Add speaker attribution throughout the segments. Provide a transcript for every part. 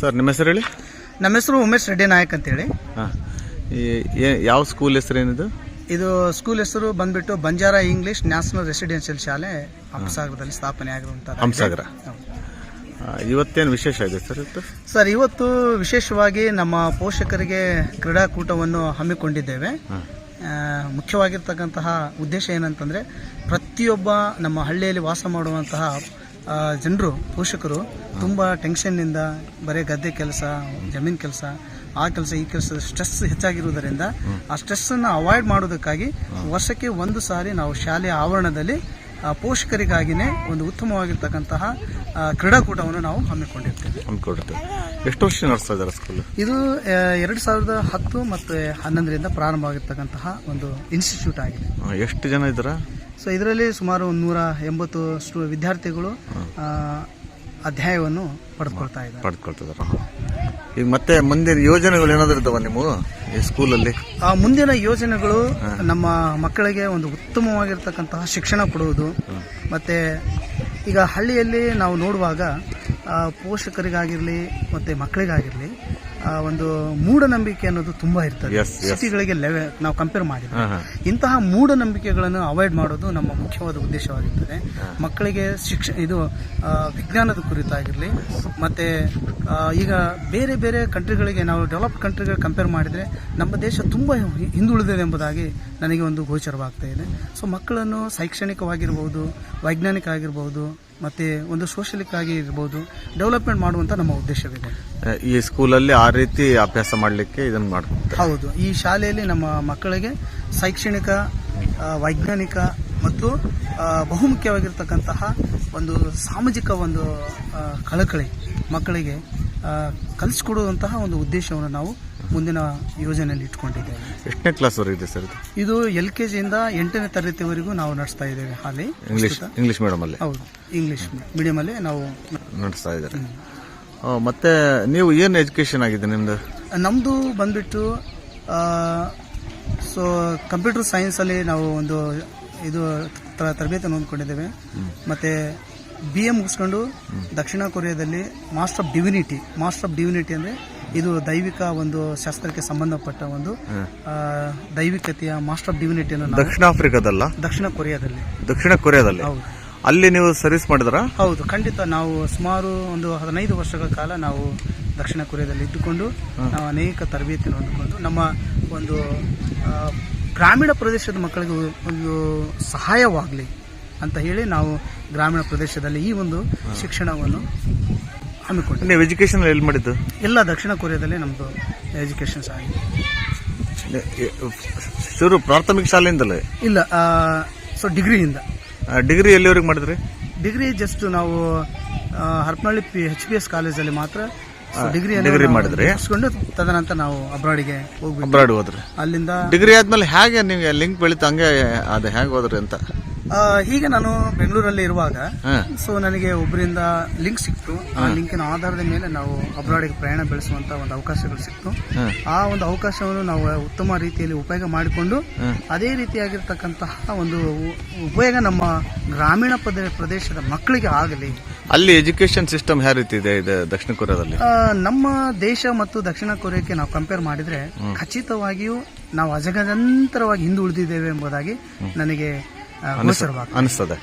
Speaker 1: Sir ನಿಮ್ಮ ಹೆಸರು ಹೇಳಿ?
Speaker 2: ನಮ್ಮ ಹೆಸರು ಉಮೇಶ್ ರೆಡ್ಡಿ ನಾಯಕ್ ಅಂತೇಳಿ.
Speaker 1: ಹಾಂ. ಯಾವ ಸ್ಕೂಲ್ ಹೆಸರು ಏನಿದು?
Speaker 2: ಇದು ಸ್ಕೂಲ್ ಹೆಸರು ಬಂದ್ಬಿಟ್ಟು ಬಂಜಾರ ಇಂಗ್ಲಿಷ್ ನ್ಯಾಷನಲ್ ರೆಸಿಡೆನ್ಷಿಯಲ್ ಶಾಲೆ ಹಂಪಸಾಗರದಲ್ಲಿ ಸ್ಥಾಪನೆ ಆಗಿರುವಂತಹ
Speaker 1: ಹಂಪಸಾಗರ. ಇವತ್ತೇನು ವಿಶೇಷ ಇದೆ ಸರ್ ಇವತ್ತು
Speaker 2: ಸರ್ ಇವತ್ತು ವಿಶೇಷವಾಗಿ ನಮ್ಮ ಪೋಷಕರಿಗೆ ಕ್ರೀಡಾಕೂಟವನ್ನು ಹಮ್ಮಿಕೊಂಡಿದ್ದೇವೆ. ಮುಖ್ಯವಾಗಿರ್ತಕ್ಕಂತಹ ಉದ್ದೇಶ ಏನಂತಂದ್ರೆ ಪ್ರತಿಯೊಬ್ಬ ನಮ್ಮ ಹಳ್ಳಿಯಲ್ಲಿ ವಾಸ ಮಾಡುವಂತಹ ಜನರು ಪೋಷಕರು ತುಂಬ ಟೆನ್ಷನ್ನಿಂದ ಬರೀ ಗದ್ದೆ ಕೆಲಸ ಜಮೀನು ಕೆಲಸ ಆ ಕೆಲಸ ಈ ಕೆಲಸದ ಸ್ಟ್ರೆಸ್ ಹೆಚ್ಚಾಗಿರುವುದರಿಂದ ಆ ಸ್ಟ್ರೆಸ್ಸನ್ನು ಅವಾಯ್ಡ್ ಮಾಡೋದಕ್ಕಾಗಿ ವರ್ಷಕ್ಕೆ ಒಂದು ಸಾರಿ ನಾವು ಶಾಲೆಯ ಆವರಣದಲ್ಲಿ ಪೋಷಕರಿಗಾಗಿನೇ ಒಂದು ಉತ್ತಮವಾಗಿರ್ತಕ್ಕಂತಹ ಕ್ರೀಡಾಕೂಟವನ್ನು ನಾವು ಹಮ್ಮಿಕೊಂಡಿರ್ತೇವೆ.
Speaker 1: ಎಷ್ಟು ವರ್ಷ ನಡೆಸ್ತಾ ಇದ್ದಾರೆ ಸ್ಕೂಲ್
Speaker 2: ಇದು ಎರಡು ಸಾವಿರದ ಹತ್ತು ಮತ್ತು ಹನ್ನೊಂದರಿಂದ ಪ್ರಾರಂಭವಾಗಿರ್ತಕ್ಕಂತಹ ಒಂದು ಇನ್ಸ್ಟಿಟ್ಯೂಟ್ ಆಗಿದೆ.
Speaker 1: ಎಷ್ಟು ಜನ ಇದ್ದಾರೆ?
Speaker 2: ಸೊ ಇದರಲ್ಲಿ ಸುಮಾರು ಒಂದು ನೂರ ಎಂಬತ್ತು ವಿದ್ಯಾರ್ಥಿಗಳು ಅಧ್ಯಾಯವನ್ನು ಪಡೆದುಕೊಳ್ತಾ ಇದ್ದಾರೆ.
Speaker 1: ಪಡೆದುಕೊಳ್ತಿದಾರ ಈಗ ಮತ್ತೆ ಮುಂದಿನ ಯೋಜನೆಗಳು ಏನಾದ್ರು ಇದ್ದಾವ ನೀವು ಈ ಸ್ಕೂಲಲ್ಲಿ?
Speaker 2: ಆ ಮುಂದಿನ ಯೋಜನೆಗಳು ನಮ್ಮ ಮಕ್ಕಳಿಗೆ ಒಂದು ಉತ್ತಮವಾಗಿರ್ತಕ್ಕಂತಹ ಶಿಕ್ಷಣ ಕೊಡುವುದು. ಮತ್ತೆ ಈಗ ಹಳ್ಳಿಯಲ್ಲಿ ನಾವು ನೋಡುವಾಗ ಆ, ಪೋಷಕರಿಗಾಗಿರ್ಲಿ ಮತ್ತೆ ಮಕ್ಕಳಿಗಾಗಿರ್ಲಿ ಒಂದು ಮೂಢನಂಬಿಕೆ ಅನ್ನೋದು ತುಂಬಾ ಇರ್ತದೆ. ಸಿಟಿಗಳಿಗೆ ಲೆವೆ ನಾವು ಕಂಪೇರ್ ಮಾಡಿದ್ರೆ. ಇಂತಹ ಮೂಢನಂಬಿಕೆಗಳನ್ನು ಅವಾಯ್ಡ್ ಮಾಡೋದು ನಮ್ಮ ಮುಖ್ಯವಾದ ಉದ್ದೇಶವಾಗಿರ್ತದೆ. ಮಕ್ಕಳಿಗೆ ಶಿಕ್ಷ ಇದು ವಿಜ್ಞಾನದ ಕುರಿತಾಗಿರಲಿ ಮತ್ತೆ ಈಗ ಬೇರೆ ಬೇರೆ ಕಂಟ್ರಿಗಳಿಗೆ ನಾವು ಡೆವಲಪ್ಡ್ ಕಂಟ್ರಿಗಳು ಕಂಪೇರ್ ಮಾಡಿದರೆ ನಮ್ಮ ದೇಶ ತುಂಬ ಹಿಂದುಳಿದಿದೆ ಎಂಬುದಾಗಿ ನನಗೆ ಒಂದು ಗೋಚರವಾಗ್ತಾ ಇದೆ. ಸೊ ಮಕ್ಕಳನ್ನು ಶೈಕ್ಷಣಿಕವಾಗಿರ್ಬೋದು ವೈಜ್ಞಾನಿಕ ಆಗಿರ್ಬೋದು ಮತ್ತೆ ಒಂದು ಸೋಷಲಿಕ್ ಆಗಿ ಇರ್ಬೋದು ಡೆವಲಪ್ಮೆಂಟ್ ಮಾಡುವಂತ ನಮ್ಮ ಉದ್ದೇಶವಿದೆ.
Speaker 1: ಈ ಸ್ಕೂಲಲ್ಲಿ ಆ ರೀತಿ ಅಭ್ಯಾಸ ಮಾಡಲಿಕ್ಕೆ ಇದನ್ನು ಮಾಡ್ತಾರೆ.
Speaker 2: ಹೌದು. ಈ ಶಾಲೆಯಲ್ಲಿ ನಮ್ಮ ಮಕ್ಕಳಿಗೆ ಶೈಕ್ಷಣಿಕ ವೈಜ್ಞಾನಿಕ ಮತ್ತು ಬಹುಮುಖ್ಯವಾಗಿರ್ತಕ್ಕಂತಹ ಒಂದು ಸಾಮಾಜಿಕ ಒಂದು ಕಳಕಳಿ ಮಕ್ಕಳಿಗೆ ಕಲಿಸ್ಕೊಡುವಂತಹ ಒಂದು ಉದ್ದೇಶವನ್ನು ನಾವು ಮುಂದಿನ ಯೋಜನೆಯಲ್ಲಿ ಇಟ್ಕೊಂಡಿದ್ದೇವೆ.
Speaker 1: ಎಷ್ಟನೇ ಕ್ಲಾಸ್ ವರೆಗೆ ಇದೆ ಸರ್ ಇದು?
Speaker 2: ಎಲ್ ಕೆ ಜಿಯಿಂದ ಎಂಟನೇ ತರಗತಿವರೆಗೂ ನಾವು ನಡೆಸ್ತಾ ಇದ್ದೇವೆ ಹಾಲಿ.
Speaker 1: ಇಂಗ್ಲಿಷ್ ಇಂಗ್ಲಿಷ್ ಮೀಡಿಯಮಲ್ಲಿ
Speaker 2: ಹೌದು ಇಂಗ್ಲಿಷ್ ಮೀಡಿಯಮಲ್ಲಿ ನಾವು
Speaker 1: ನಡೆಸ್ತಾ ಇದ್ದಾರೆ. ಮತ್ತೆ ನೀವು ಏನು ಎಜುಕೇಶನ್ ಆಗಿದೆ ನಿಮ್ದು?
Speaker 2: ನಮ್ಮದು ಬಂದ್ಬಿಟ್ಟು ಸೊ ಕಂಪ್ಯೂಟರ್ ಸೈನ್ಸಲ್ಲಿ ನಾವು ಒಂದು ಇದು ತರಬೇತಿ ಹೊಂದ್ಕೊಂಡಿದ್ದೇವೆ ಮತ್ತು ಬಿ ಎ ಮುಗಿಸ್ಕೊಂಡು ದಕ್ಷಿಣ ಕೊರಿಯಾದಲ್ಲಿ master of divinity master of divinity ಅಂದರೆ ಇದು ದೈವಿಕ ಒಂದು ಶಾಸ್ತ್ರಕ್ಕೆ ಸಂಬಂಧಪಟ್ಟ ಒಂದು ದೈವಿಕತೆಯ ಮಾಸ್ಟರ್ ಆಫ್ ಡಿವಿನಿಟಿಯನ್ನು ನಾವು
Speaker 1: ದಕ್ಷಿಣ ಆಫ್ರಿಕಾದಲ್ಲ?
Speaker 2: ದಕ್ಷಿಣ ಕೊರಿಯಾದಲ್ಲಿ.
Speaker 1: ದಕ್ಷಿಣ ಕೊರಿಯಾದಲ್ಲಿ?
Speaker 2: ಹೌದು.
Speaker 1: ಅಲ್ಲಿ ನೀವು ಸರ್ವಿಸ್ ಮಾಡಿದ್ರ?
Speaker 2: ಹೌದು ಖಂಡಿತ ನಾವು ಸುಮಾರು ಒಂದು ಹದಿನೈದು ವರ್ಷಗಳ ಕಾಲ ನಾವು ದಕ್ಷಿಣ ಕೊರಿಯಾದಲ್ಲಿ ಇದ್ದುಕೊಂಡು ನಾವು ಅನೇಕ ತರಬೇತಿಯನ್ನು ಹೊಂದಿಕೊಂಡು ನಮ್ಮ ಒಂದು ಗ್ರಾಮೀಣ ಪ್ರದೇಶದ ಮಕ್ಕಳಿಗೆ ಒಂದು ಸಹಾಯವಾಗಲಿ ಅಂತ ಹೇಳಿ ನಾವು ಗ್ರಾಮೀಣ ಪ್ರದೇಶದಲ್ಲಿ ಈ ಒಂದು ಶಿಕ್ಷಣವನ್ನು ಹಮ್ಮಿಕೊಂಡಿದ್ದೀವಿ
Speaker 1: ನೀವು ಎಜುಕೇಶನ್ ಎಲ್ಲಿ ಮಾಡಿದ್ದು?
Speaker 2: ಎಲ್ಲ ದಕ್ಷಿಣ ಕೊರಿಯಾದಲ್ಲಿ ನಮ್ಮದು ಎಜುಕೇಷನ್ಸ್ ಆಗಿದೆ
Speaker 1: ಶುರು ಪ್ರಾಥಮಿಕ ಶಾಲೆಯಿಂದಲೇ?
Speaker 2: ಇಲ್ಲ ಸೊ ಡಿಗ್ರಿಯಿಂದ.
Speaker 1: ಡಿಗ್ರಿ ಎಲ್ಲಿವರೆಗೆ ಮಾಡಿದ್ರಿ?
Speaker 2: ಡಿಗ್ರಿ ಜಸ್ಟ್ ನಾವು ಆ, Harapanahalli P H P S ಕಾಲೇಜಲ್ಲಿ ಮಾತ್ರ. ಡಿಗ್ರಿ
Speaker 1: ಡಿಗ್ರಿ ಮಾಡಿದ್ರಿ?
Speaker 2: ಮುಗಿಸ್ಕೊಂಡು ತದನಂತರ ನಾವು ಅಬ್ರಾಡಿಗೆ ಹೋಗಿ
Speaker 1: ಅಬ್ರಾಡ್ ಹೋದ್ರಿ.
Speaker 2: ಅಲ್ಲಿಂದ
Speaker 1: ಡಿಗ್ರಿ ಆದ್ಮೇಲೆ ಹೇಗೆ ನಿಮಗೆ ಲಿಂಕ್ ಬೆಳೀತು ಹಂಗೆ ಅದು ಹೇಗೆ ಹೋದ್ರಿ ಅಂತ?
Speaker 2: ಆ, ಹೀಗೆ ನಾನು ಬೆಂಗಳೂರಲ್ಲಿ ಇರುವಾಗ. ಸೊ ನನಗೆ ಒಬ್ಬರಿಂದ ಲಿಂಕ್ ಸಿಕ್ತು. ಆ ಲಿಂಕಿನ ಆಧಾರದ ಮೇಲೆ ನಾವು ಅಬ್ರಾಡಿಗೆ ಪ್ರಯಾಣ ಬೆಳೆಸುವಂತ ಒಂದು ಅವಕಾಶಗಳು ಸಿಕ್ತು. ಆ ಒಂದು ಅವಕಾಶವನ್ನು ನಾವು ಉತ್ತಮ ರೀತಿಯಲ್ಲಿ ಉಪಯೋಗ ಮಾಡಿಕೊಂಡು ಅದೇ ರೀತಿಯಾಗಿರ್ತಕ್ಕಂತಹ ಒಂದು ಉ- ಉಪಯೋಗ ನಮ್ಮ ಗ್ರಾಮೀಣ ಪ್ರದೇ- ಪ್ರದೇಶದ ಮಕ್ಕಳಿಗೆ ಆಗಲಿ.
Speaker 1: ಅಲ್ಲಿ ಎಜುಕೇಶನ್ ಸಿಸ್ಟಮ್ ಯಾವ ರೀತಿ ಇದೆ ಇದು ದಕ್ಷಿಣ ಕೊರಿಯಾದಲ್ಲಿ?
Speaker 2: ಆ, ನಮ್ಮ ದೇಶ ಮತ್ತು ದಕ್ಷಿಣ ಕೊರಿಯಾಕ್ಕೆ ನಾವು ಕಂಪೇರ್ ಮಾಡಿದ್ರೆ ಖಚಿತವಾಗಿಯೂ ನಾವು ಅಜಗಜಾಂತರವಾಗಿ ಹಿಂದುಳಿದಿದ್ದೇವೆ ಎಂಬುದಾಗಿ ನನಗೆ
Speaker 1: ಅನಿಸ್ತದೆ.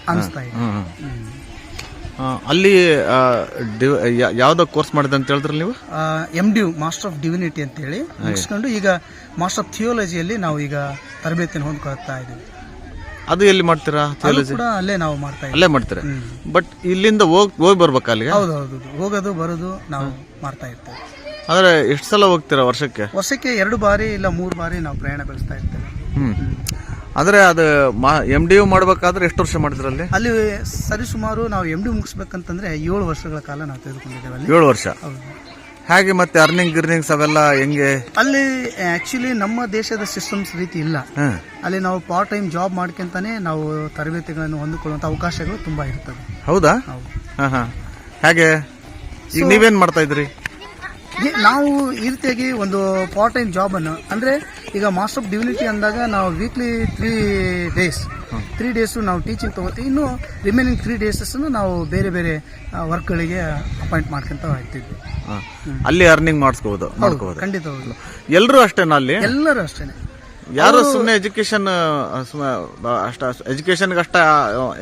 Speaker 1: ಅಲ್ಲಿ ಯಾವ್ದೋ ಕೋರ್ಸ್ ಮಾಡಿದೆ ಅಂತ ಹೇಳಿದ್ರೆ ನೀವು?
Speaker 2: M D master of divinity ಅಂತ ಹೇಳಿ ಮುಗಿಸ್ಕೊಂಡು ಈಗ ಮಾಸ್ಟರ್ ಆಫ್ ಥಿಯೋಲಜಿಯಲ್ಲಿ ನಾವು ಈಗ ತರಬೇತಿಯನ್ನು ಹೊಂದ್ಕೊಳ್ತಾ ಇದ್ದೀವಿ.
Speaker 1: ಅದು ಎಲ್ಲಿ ಮಾಡ್ತೀರಾ ಥಿಯಾಲಜಿ
Speaker 2: ಕೂಡ ಅಲ್ಲೇ ನಾವು ಮಾಡ್ತಾ ಇದ್ದೀವಿ.
Speaker 1: ಅಲ್ಲೇ ಮಾಡ್ತೀರಾ? ಬಟ್ ಇಲ್ಲಿಂದ ಹೋಗಿ ಹೋಗಿ ಬರ್ಬೇಕು ಅಲ್ಲಿಗೆ?
Speaker 2: ಹೌದು ಹೌದು. ಹೋಗೋದು ಬರೋದು ನಾವು ಮಾಡ್ತಾ ಇರ್ತೇವೆ.
Speaker 1: ಆದ್ರೆ ಎಷ್ಟು ಸಲ ಹೋಗ್ತೀರಾ ವರ್ಷಕ್ಕೆ?
Speaker 2: ವರ್ಷಕ್ಕೆ ಎರಡು ಬಾರಿ ಇಲ್ಲ ಮೂರು ಬಾರಿ ನಾವು ಪ್ರಯಾಣ ಬೆಳೆಸ್ತಾ ಇರ್ತೇವೆ.
Speaker 1: ಅಂದ್ರೆ ಅದು ಎಂ ಡಿ ಯು ಮಾಡ್ಬೇಕಾದ್ರೆ ಎಷ್ಟು ವರ್ಷ ಮಾಡಿದ್ರಲ್ಲಿ ಅಲ್ಲಿ?
Speaker 2: ಅಲ್ಲಿ ಸರಿಸುಮಾರು ನಾವು ಎಂ ಡಿ ಮುಗಿಸ್ಬೇಕಂತಂದ್ರೆ ಏಳು ವರ್ಷಗಳ ಕಾಲ ನಾವು ತೆಗೆದುಕೊಂಡಿದ್ದೇವೆ ಅಲ್ಲಿ.
Speaker 1: ಏಳು ವರ್ಷ. ಹಾಗೆ ಮತ್ತೆ ಅರ್ನಿಂಗ್ ಗಿರ್ನಿಂಗ್ಸ್ ಅವೆಲ್ಲ ಹೆಂಗೆ?
Speaker 2: ಅಲ್ಲಿ ಆಕ್ಚುಲಿ ನಮ್ಮ ದೇಶದ ಸಿಸ್ಟಮ್ಸ್ ರೀತಿ ಇಲ್ಲ. ಅಲ್ಲಿ ನಾವು ಪಾರ್ಟ್ ಟೈಮ್ ಜಾಬ್ ಮಾಡ್ಕೊಂತಾನೆ ನಾವು ತರಬೇತಿಗಳನ್ನು ಹೊಂದಿಕೊಳ್ಳುವಂತ ಅವಕಾಶಗಳು ತುಂಬಾ ಇರ್ತದೆ.
Speaker 1: ಹೌದಾ?
Speaker 2: ಹೌದು.
Speaker 1: ಹಾ ಹಾ. ಹೇಗೆ ಈಗ ನೀವೇನ್ ಮಾಡ್ತಾ ಇದ್ರಿ
Speaker 2: ನಾವು ಈ ರೀತಿಯಾಗಿ ಒಂದು ಪಾರ್ಟ್ ಟೈಮ್ ಜಾಬ್ ಅನ್ನು ಅಂದ್ರೆ ಈಗ ಮಾಸ್ಟರ್ ಆಫ್ ಡಿವಿನಿಟಿ ಅಂದಾಗ ನಾವು weekly three days three days ನಾವು ಟೀಚಿಂಗ್ ತಗೋತೀವಿ. ಇನ್ನು ರಿಮೈನಿಂಗ್ ತ್ರೀ ಡೇಸಸ್ ನಾವು ಬೇರೆ ಬೇರೆ ವರ್ಕ್ಗಳಿಗೆ ಅಪಾಯಿಂಟ್ ಮಾಡ್ಕೊಂತ ಹೋಗ್ತಿದ್ವಿ.
Speaker 1: ಅಲ್ಲಿ ಅರ್ನಿಂಗ್ ಮಾಡಿಸ್ಕೋಬಹುದು ಮಾಡ್ಕೋಬಹುದು
Speaker 2: ಖಂಡಿತ
Speaker 1: ಎಲ್ಲರೂ ಅಷ್ಟೇನಾ ಅಲ್ಲಿ?
Speaker 2: ಎಲ್ಲರೂ ಅಷ್ಟೇನೆ.
Speaker 1: ಯಾರು ಸುಮ್ಮನೆ ಎಜುಕೇಶನ್ ಅಷ್ಟ ಎಜುಕೇಶನ್ ಅಷ್ಟ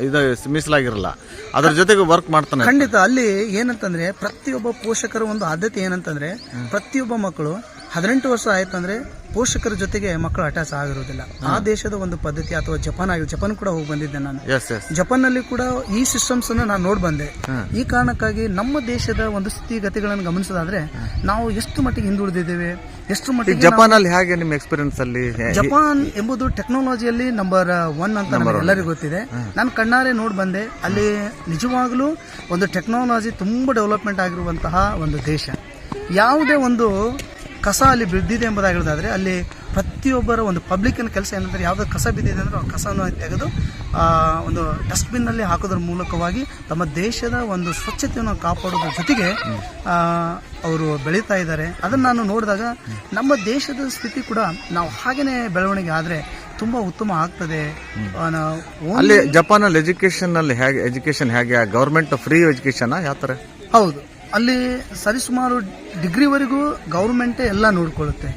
Speaker 1: ಇದು ಮೀಸಲಾಗಿರಲ್ಲ. ಅದ್ರ ಜೊತೆಗೆ ವರ್ಕ್ ಮಾಡ್ತಾನೆ
Speaker 2: ಖಂಡಿತ ಅಲ್ಲಿ ಏನಂತಂದ್ರೆ ಪ್ರತಿಯೊಬ್ಬ ಪೋಷಕರ ಒಂದು ಆದ್ಯತೆ ಏನಂತಂದ್ರೆ ಪ್ರತಿಯೊಬ್ಬ ಮಕ್ಕಳು ಹದಿನೆಂಟು ವರ್ಷ ಆಯಿತು ಅಂದರೆ ಪೋಷಕರ ಜೊತೆಗೆ ಮಕ್ಕಳು ಅಟ್ಯಾಚ್ ಆಗಿರೋದಿಲ್ಲ ಆ ದೇಶದ ಒಂದು ಪದ್ಧತಿ ಅಥವಾ ಜಪಾನ್ ಆಗಿ ಜಪಾನ್ ಕೂಡ ಹೋಗಿ ಬಂದಿದ್ದೆ ನಾನು.
Speaker 1: ಎಸ್ ಎಸ್
Speaker 2: ಜಪಾನ್ನಲ್ಲಿ ಕೂಡ ಈ ಸಿಸ್ಟಮ್ಸ್ ಅನ್ನು ನಾನು ನೋಡ್ ಬಂದೆ. ಈ ಕಾರಣಕ್ಕಾಗಿ ನಮ್ಮ ದೇಶದ ಒಂದು ಸ್ಥಿತಿಗತಿಗಳನ್ನು ಗಮನಿಸೋದಾದ್ರೆ ನಾವು ಎಷ್ಟು ಮಟ್ಟಿಗೆ ಹಿಂದುಳಿದಿದ್ದೇವೆ ಎಷ್ಟು ಮಟ್ಟಿಗೆ
Speaker 1: ಜಪಾನ್ ಅಲ್ಲಿ ಹೇಗೆ ನಿಮ್ಮ ಎಕ್ಸ್ಪೀರಿಯನ್ಸ್ ಅಲ್ಲಿ
Speaker 2: ಜಪಾನ್ ಎಂಬುದು ಟೆಕ್ನಾಲಜಿಯಲ್ಲಿ ನಂಬರ್ ಒನ್ ಅಂತ ಎಲ್ಲರಿಗೂ ಗೊತ್ತಿದೆ. ನಾನು ಕಣ್ಣಾರೆ ನೋಡಿ ಬಂದೆ. ಅಲ್ಲಿ ನಿಜವಾಗ್ಲೂ ಒಂದು ಟೆಕ್ನಾಲಜಿ ತುಂಬಾ ಡೆವಲಪ್ಮೆಂಟ್ ಆಗಿರುವಂತಹ ಒಂದು ದೇಶ. ಯಾವುದೇ ಒಂದು ಕಸ ಅಲ್ಲಿ ಬಿದ್ದಿದೆ ಎಂಬುದಾಗಿರೋದಾದರೆ ಅಲ್ಲಿ ಪ್ರತಿಯೊಬ್ಬರ ಒಂದು ಪಬ್ಲಿಕ್ನ ಕೆಲಸ ಏನಂದರೆ ಯಾವುದೋ ಕಸ ಬಿದ್ದಿದೆ ಅಂದರೆ ಆ ಕಸವನ್ನು ತೆಗೆದು ಒಂದು ಡಸ್ಟ್ಬಿನ್ನಲ್ಲಿ ಹಾಕೋದ್ರ ಮೂಲಕವಾಗಿ ತಮ್ಮ ದೇಶದ ಒಂದು ಸ್ವಚ್ಛತೆಯನ್ನು ಕಾಪಾಡೋದ್ರ ಜೊತೆಗೆ ಅವರು ಬೆಳೀತಾ ಇದ್ದಾರೆ. ಅದನ್ನು ನಾನು ನೋಡಿದಾಗ ನಮ್ಮ ದೇಶದ ಸ್ಥಿತಿ ಕೂಡ ನಾವು ಹಾಗೆಯೇ ಬೆಳವಣಿಗೆ ಆದರೆ ತುಂಬ ಉತ್ತಮ ಆಗ್ತದೆ.
Speaker 1: ಅಲ್ಲಿ ಜಪಾನ್ ಅಲ್ಲಿ ಎಜುಕೇಶನ್ ಅಲ್ಲಿ ಹೇಗೆ ಎಜುಕೇಶನ್ ಹೇಗೆ ಗೌರ್ಮೆಂಟ್ ಫ್ರೀ ಎಜುಕೇಶನ್ ಯಾವ ಥರ
Speaker 2: ಹೌದು. ಅಲ್ಲಿ ಸರಿಸುಮಾರು ಡಿಗ್ರಿವರೆಗೂ ಗೌರ್ಮೆಂಟ್ ಎಲ್ಲ ನೋಡ್ಕೊಳ್ಳುತ್ತೆ.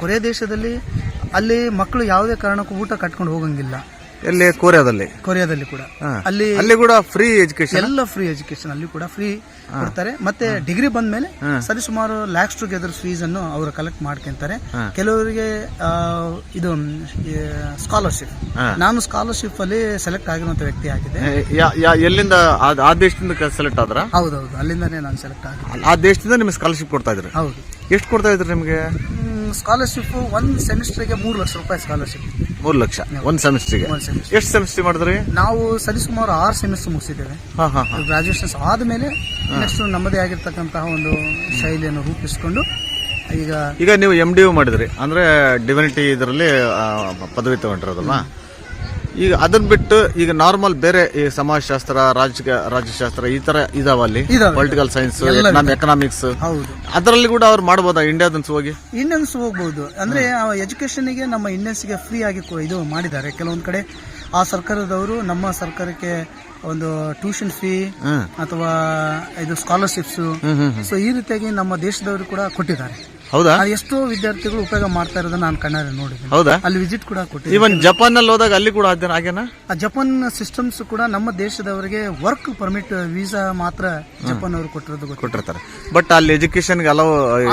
Speaker 2: ಕೊರಿಯಾ ದೇಶದಲ್ಲಿ ಅಲ್ಲಿ ಮಕ್ಕಳು ಯಾವುದೇ ಕಾರಣಕ್ಕೂ ಊಟ ಕಟ್ಕೊಂಡು ಹೋಗಂಗಿಲ್ಲ.
Speaker 1: ಎಲ್ಲಿ? ಕೊರಿಯಾದಲ್ಲಿ.
Speaker 2: ಕೊರಿಯಾದಲ್ಲಿ ಕೂಡ. ಅಲ್ಲಿ
Speaker 1: ಅಲ್ಲಿ ಕೂಡ ಫ್ರೀ ಎಜುಕೇಶನ್
Speaker 2: ಎಲ್ಲ ಫ್ರೀ ಎಜುಕೇಶನ್ ಅಲ್ಲಿ ಕೂಡ ಫ್ರೀ ಕೊಡ್ತಾರೆ. ಮತ್ತೆ ಡಿಗ್ರಿ ಬಂದ ಮೇಲೆ ಸರಿ ಸುಮಾರು ಲ್ಯಾಕ್ಸ್ ಟುಗೆದರ್ ಫೀಸ್ ಅನ್ನು ಅವರು ಕಲೆಕ್ಟ್ ಮಾಡ್ಕೊಂತಾರೆ. ಕೆಲವರಿಗೆ ಇದು ಸ್ಕಾಲರ್ಶಿಪ್ ನಾನು ಸ್ಕಾಲರ್ಶಿಪ್ ಅಲ್ಲಿ ಸೆಲೆಕ್ಟ್ ಆಗಿರುವಂತ ವ್ಯಕ್ತಿ ಆಗಿದೆ
Speaker 1: ಎಲ್ಲಿಂದ ಆ- ಆ ದೇಶದಿಂದ ಸೆಲೆಕ್ಟ್ ಆದ್ರ?
Speaker 2: ಹೌದೌದು ಅಲ್ಲಿಂದಾನೇ ನಾನು ಸೆಲೆಕ್ಟ್ ಆಗಿದ್ದೆ.
Speaker 1: ಆ ದೇಶದಿಂದ ನಿಮ್ಗೆ ಸ್ಕಾಲರ್ಶಿಪ್ ಕೊಡ್ತಾ ಇದ್ರಿ?
Speaker 2: ಹೌದು.
Speaker 1: ಎಷ್ಟು ಕೊಡ್ತಾ ಇದ್ರಿ ನಿಮ್ಗೆ?
Speaker 2: ಸ್ಕಾಲರ್ಶಿಪ್ ಒಂದ್ ಸೆಮಿಸ್ಟರ್ಗೆ ಮೂರು ಲಕ್ಷ ರೂಪಾಯಿ ಸ್ಕಾಲರ್ಶಿಪ್
Speaker 1: ಮೂರು ಲಕ್ಷ ಒಂದ್ ಸೆಮಿಸ್ಟರ್ಗೆ
Speaker 2: ಒಂದ್
Speaker 1: ಎಷ್ಟು ಸೆಮಿಸ್ಟರ್ ಮಾಡಿದ್ರಿ?
Speaker 2: ನಾವು ಸರಿಸುಮಾರು ಆರು ಸೆಮಿಸ್ಟರ್ ಮುಗಿಸಿದ್ದೇವೆ.
Speaker 1: ಹಾ ಹಾ ಹಾ.
Speaker 2: ಗ್ರಾಜುಯೇಷನ್ಸ್ ಆದ್ಮೇಲೆ ನೆಕ್ಸ್ಟ್ ನಮ್ಮದೇ ಆಗಿರ್ತಕ್ಕಂತಹ ಒಂದು ಶೈಲಿಯನ್ನು ರೂಪಿಸಿಕೊಂಡು ಈಗ
Speaker 1: ಈಗ ನೀವು ಎಂ ಡಿ ಯು ಮಾಡಿದ್ರಿ. ಅಂದ್ರೆ ಡಿವಿನಿಟಿ ಇದರಲ್ಲಿ ಪದವಿ ತಗೊಂಡಿರೋದಲ್ವಾ? ಈಗ ಅದನ್ನ ಬಿಟ್ಟು ಈಗ ನಾರ್ಮಲ್ ಬೇರೆ ಈ ಸಮಾಜಶಾಸ್ತ್ರ ರಾಜಕೀಯ ರಾಜ್ಯಶಾಸ್ತ್ರ ಈ ತರ ಇದಾವ ಅಲ್ಲಿ?
Speaker 2: ಇದಾವೆ.
Speaker 1: ಪೊಲಿಟಿಕಲ್ ಸೈನ್ಸ್ ಎಕನಾಮಿಕ್ಸ್
Speaker 2: ಹೌದು.
Speaker 1: ಅದರಲ್ಲಿ ಕೂಡ ಅವ್ರು ಮಾಡ್ಬೋದಾ ಇಂಡಿಯಾದನ್ಸ್ ಹೋಗಿ
Speaker 2: ಇಂಡಿಯನ್ಸ್ ಹೋಗ್ಬೋದು. ಅಂದ್ರೆ ಎಜುಕೇಶನ್ಗೆ ನಮ್ಮ ಇಂಡಿಯನ್ಸ್ಗೆ ಫ್ರೀ ಆಗಿ ಕೊ- ಇದು ಮಾಡಿದ್ದಾರೆ. ಕೆಲವೊಂದು ಕಡೆ ಆ ಸರ್ಕಾರದವರು ನಮ್ಮ ಸರ್ಕಾರಕ್ಕೆ ಒಂದು ಟ್ಯೂಷನ್ ಫೀ ಅಥವಾ ಇದು ಸ್ಕಾಲರ್ಶಿಪ್ಸ್ ಸೊ ಈ ರೀತಿಯಾಗಿ ನಮ್ಮ ದೇಶದವರು ಕೂಡ ಕೊಟ್ಟಿದ್ದಾರೆ.
Speaker 1: ಹೌದಾ?
Speaker 2: ಆ ಎಷ್ಟೋ ವಿದ್ಯಾರ್ಥಿಗಳು ಉಪಯೋಗ ಮಾಡ್ತಾ ಇರೋದನ್ನ ನಾನು ಕಣ್ಣಾರೆ ನೋಡಿದ್ದೀನಿ.
Speaker 1: ಹೌದಾ?
Speaker 2: ಅಲ್ಲಿ ವಿಸಿಟ್ ಕೂಡ ಕೊಟ್ಟಿದ್ದೀನಿ.
Speaker 1: ಇವನ್ ಜಪಾನ್ನಲ್ಲಿ ಹೋದಾಗ ಅಲ್ಲಿ ಕೂಡ ಅದೇನ ಹಾಗೇನಾ?
Speaker 2: ಆ ಜಪಾನ್ ಸಿಸ್ಟಮ್ಸ್ ಕೂಡ ನಮ್ಮ ದೇಶದವರಿಗೆ ವರ್ಕ್ ಪರ್ಮಿಟ್ ವೀಸಾ ಮಾತ್ರ ಜಪಾನ್ ಅವರು ಕೊಟ್ಟಿರೋದು ಗೊತ್ತು
Speaker 1: ಕೊಟ್ಟಿರ್ತಾರೆ. ಬಟ್ ಅಲ್ಲಿ ಎಜುಕೇಶನ್